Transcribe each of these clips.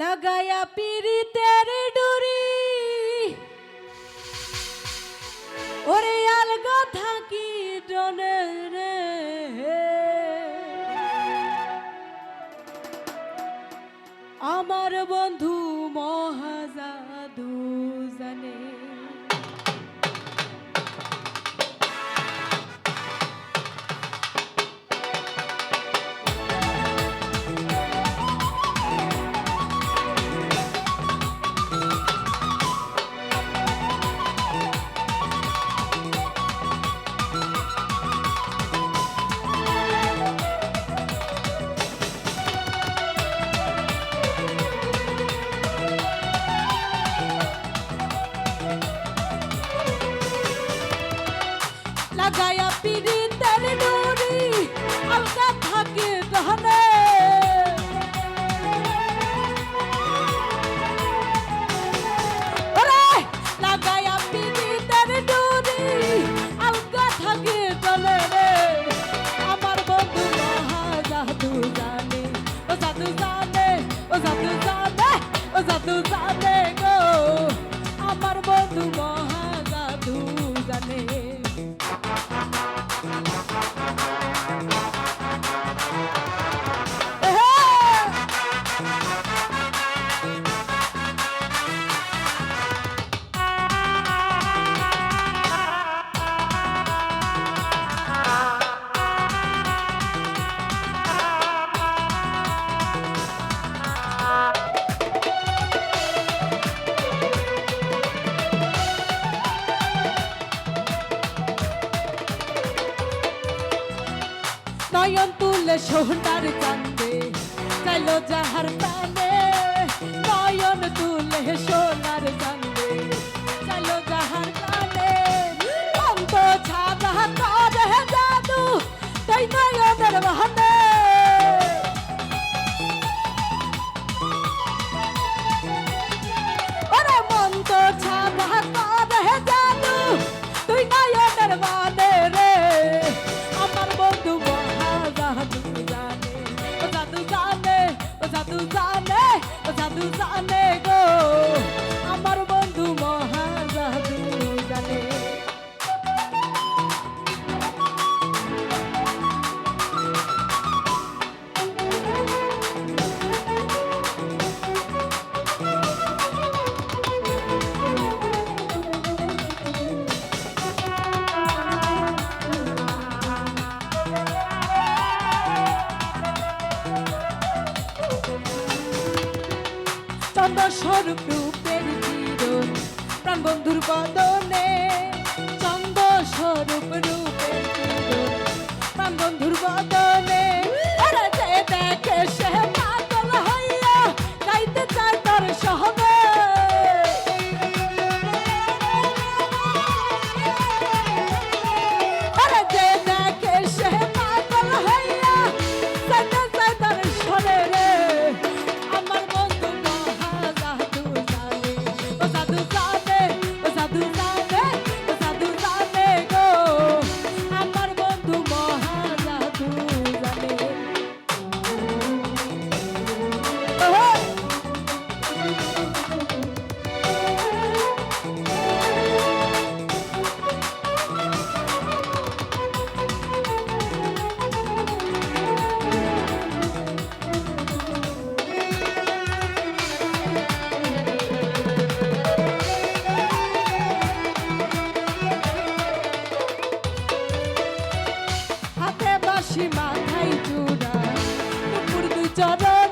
লাগায়া পিড়িতের ডুরি। ওরে আলগা থাকি ডনে রে। আমার বন্ধু লাগায়া পিরিতের ডুরি আলগা থাকে ওরে, লাগায়া পিরিতের ডুরি আলগা থাকে ডনে রে। আমার বন্ধু মহা জাদু জানে, ও জাদু জানে, ও জাদু জানে, ও জাদু জানে। নয়ন তুলে সোনার কান্দে চাইল যাহার প্রাণে নয়ন তুলে সোনার কান্দে চন্দ্র স্বরূপ রূপের চিরন প্রাণ বন্ধুর বদনে রশি মাথায় চূড়া। দুপুর দুই চরণ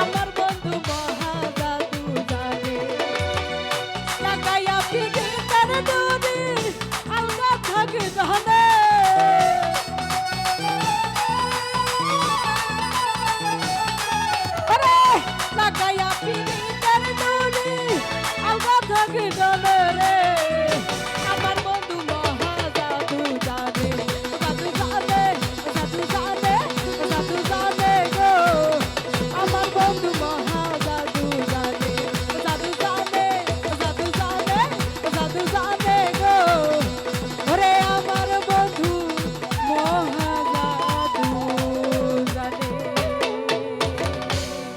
আমার বন্ধু মহাজাদু জানে